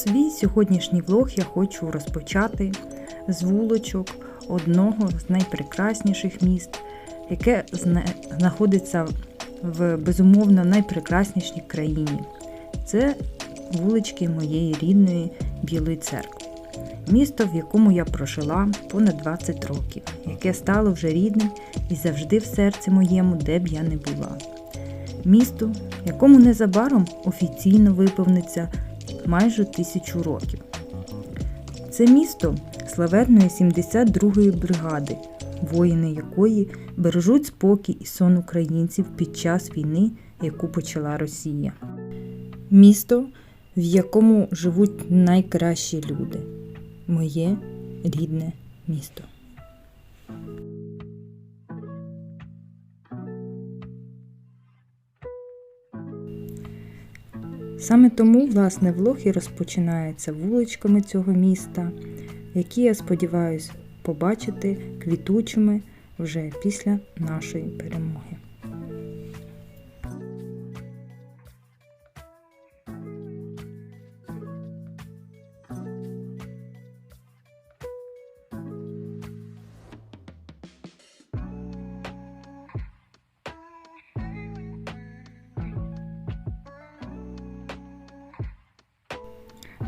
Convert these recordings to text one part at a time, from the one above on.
Свій сьогоднішній влог я хочу розпочати з вулочок одного з найпрекрасніших міст, яке знаходиться в безумовно найпрекраснішій країні. Це вулички моєї рідної Білої церкви. Місто, в якому я прожила понад 20 років, яке стало вже рідним і завжди в серці моєму, де б я не була. Місто, якому незабаром офіційно виповниться майже тисячу років. Це місто славетної 72-ї бригади, воїни якої бережуть спокій і сон українців під час війни, яку почала Росія. Місто, в якому живуть найкращі люди. Моє рідне місто. Саме тому, власне, влог і розпочинається вуличками цього міста, які я сподіваюся побачити квітучими вже після нашої перемоги.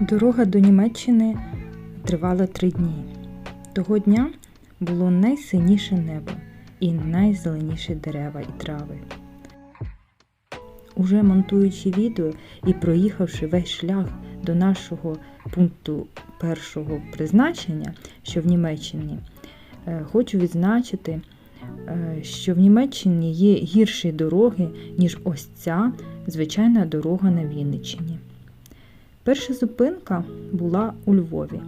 Дорога до Німеччини тривала три дні. Того дня було найсиніше небо і найзеленіші дерева і трави. Уже монтуючи відео і проїхавши весь шлях до нашого пункту першого призначення, що в Німеччині, е, хочу відзначити, е, що в Німеччині є гірші дороги, ніж ось ця звичайна дорога на Вінниччині. Перша зупинка була у Львові.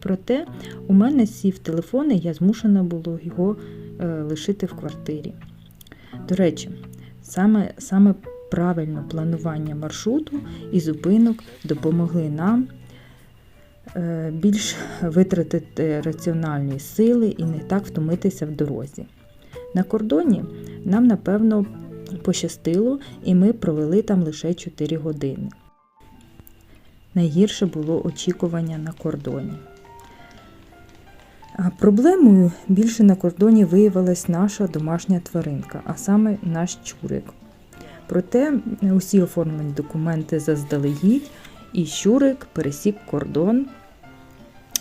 Проте у мене сів телефон, і я змушена було його е, лишити в квартирі. До речі, саме, саме правильне планування маршруту і зупинок допомогли нам е, більш витратити раціональної сили і не так втомитися в дорозі. На кордоні нам, напевно, пощастило, і ми провели там лише 4 години. Найгірше було очікування на кордоні. А Проблемою більше на кордоні виявилась наша домашня тваринка, а саме наш чурик. Проте усі оформлені документи заздалегідь, і щурик пересік кордон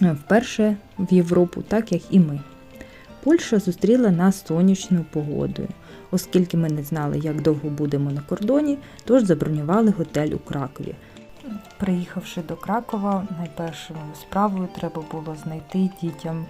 е, вперше в Європу, так як і ми. Польща зустріла нас сонячною погодою, оскільки ми не знали, як довго будемо на кордоні, тож забронювали готель у Кракові. Приїхавши до Кракова, найпершою справою треба було знайти дітям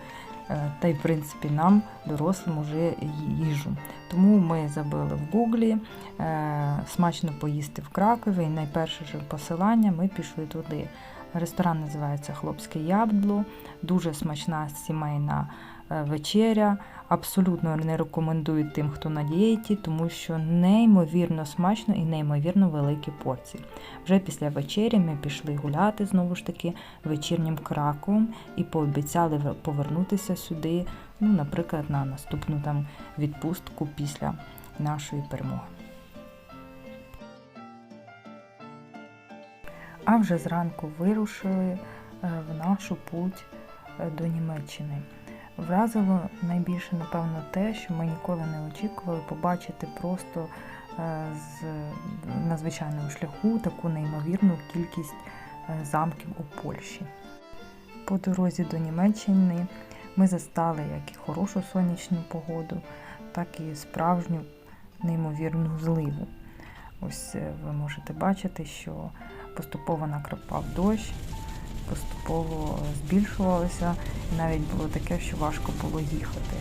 е, та й в принципі нам, дорослим, уже їжу. Тому ми забили в Гуглі е, смачно поїсти в Кракові, і найперше ж посилання ми пішли туди. Ресторан називається Хлопське Ябдло, дуже смачна сімейна е, вечеря. Абсолютно не рекомендую тим, хто на дієті, тому що неймовірно смачно і неймовірно великі порції. Вже після вечері ми пішли гуляти знову ж таки вечірнім Краковом і пообіцяли повернутися сюди, ну, наприклад, на наступну там відпустку після нашої перемоги. А вже зранку вирушили е, в нашу путь е, до Німеччини. Вразило найбільше, напевно, те, що ми ніколи не очікували побачити просто е, з надзвичайного шляху таку неймовірну кількість е, замків у Польщі. По дорозі до Німеччини ми застали як і хорошу сонячну погоду, так і справжню неймовірну зливу. Ось е, ви можете бачити, що поступово накрапав дощ поступово збільшувалися, і навіть було таке, що важко було їхати.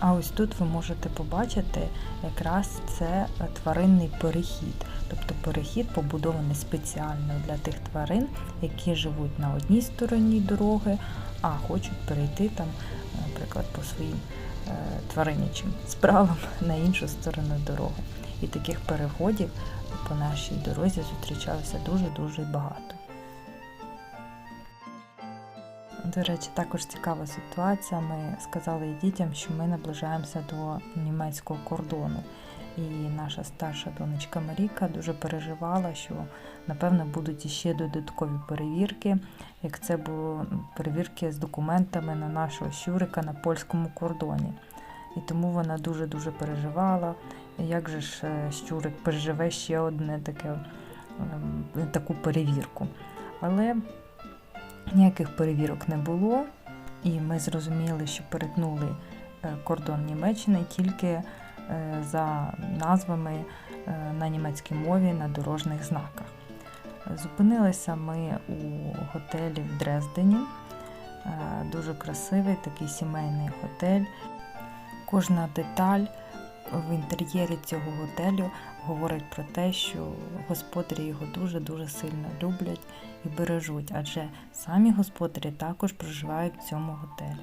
А ось тут ви можете побачити якраз це тваринний перехід, тобто перехід побудований спеціально для тих тварин, які живуть на одній стороні дороги, а хочуть перейти там, наприклад, по своїм е, тваринячим справам на іншу сторону дороги. І таких переходів по нашій дорозі зустрічалося дуже-дуже багато. До речі, також цікава ситуація. Ми сказали дітям, що ми наближаємося до німецького кордону. і наша старша донечка Маріка дуже переживала, що напевно будуть іще додаткові перевірки, як це було перевірки з документами на нашого щурика на польському кордоні. І тому вона дуже-дуже переживала, як же ж е, щурик переживе ще одне таке, ем, таку перевірку. Але ніяких перевірок не було, і ми зрозуміли, що перетнули е, кордон Німеччини тільки е, за назвами е, на німецькій мові на дорожніх знаках. Зупинилися ми у готелі в Дрездені. Дуже красивий такий сімейний готель. Кожна деталь в інтер'єрі цього готелю говорить про те, що господарі його дуже-дуже сильно люблять і бережуть, адже самі господарі також проживають в цьому готелі.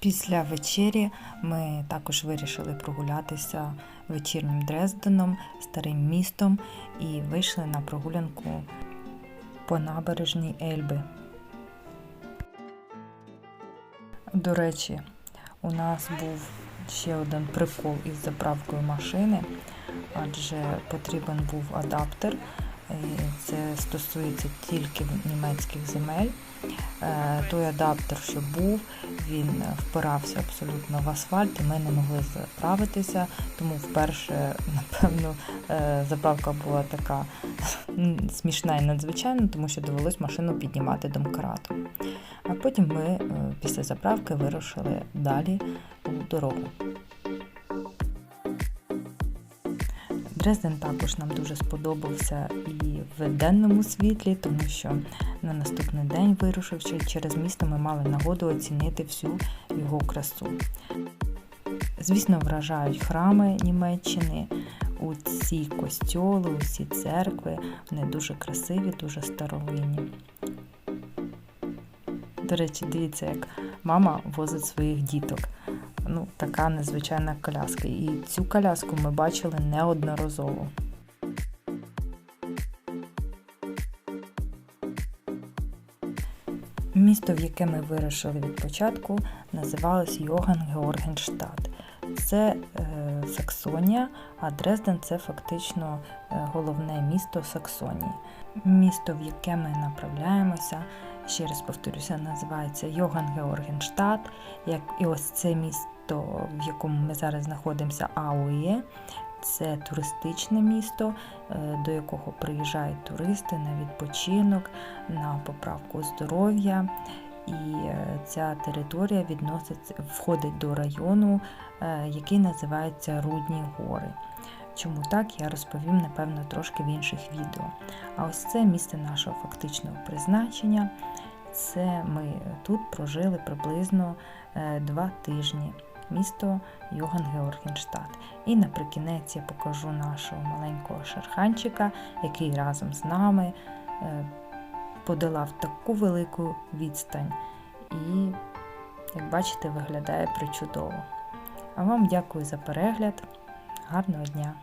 Після вечері ми також вирішили прогулятися вечірнім Дрезденом, старим містом і вийшли на прогулянку по набережній Ельби. До речі, у нас був ще один прикол із заправкою машини, адже потрібен був адаптер. Це стосується тільки німецьких земель. Е, Той адаптер, що був, він впирався абсолютно в асфальт, і ми не могли заправитися. Тому вперше, напевно, е, заправка була така смішна і надзвичайна, тому що довелось машину піднімати домкратом. А потім ми е, після заправки вирушили далі дорогу. Дрезден також нам дуже сподобався і в денному світлі, тому що на наступний день, вирушивши через місто, ми мали нагоду оцінити всю його красу. Звісно, вражають храми Німеччини, у ці костьоли, усі церкви. Вони дуже красиві, дуже старовинні. До речі, дивіться, як мама возить своїх діток. Ну, така незвичайна коляска. І цю коляску ми бачили неодноразово. Місто, в яке ми вирушили від початку, називалось Йоган Георгенштадт. Це е, Саксонія, а Дрезден це фактично е, головне місто Саксонії. Місто, в яке ми направляємося, ще раз повторюся, називається Йоган Георгенштадт. Як і ось це місто, в якому ми зараз знаходимося, Аує. Це туристичне місто, е, до якого приїжджають туристи на відпочинок, на поправку здоров'я. І е, ця територія входить до району, е, який називається Рудні Гори. Чому так, я розповім, напевно, трошки в інших відео. А ось це місце нашого фактичного призначення. Це ми тут прожили приблизно е, два тижні. Місто Йоган Георгенштадт. І наприкінець я покажу нашого маленького шерханчика, який разом з нами е, подолав таку велику відстань. І, як бачите, виглядає причудово. А вам дякую за перегляд. Гарного дня!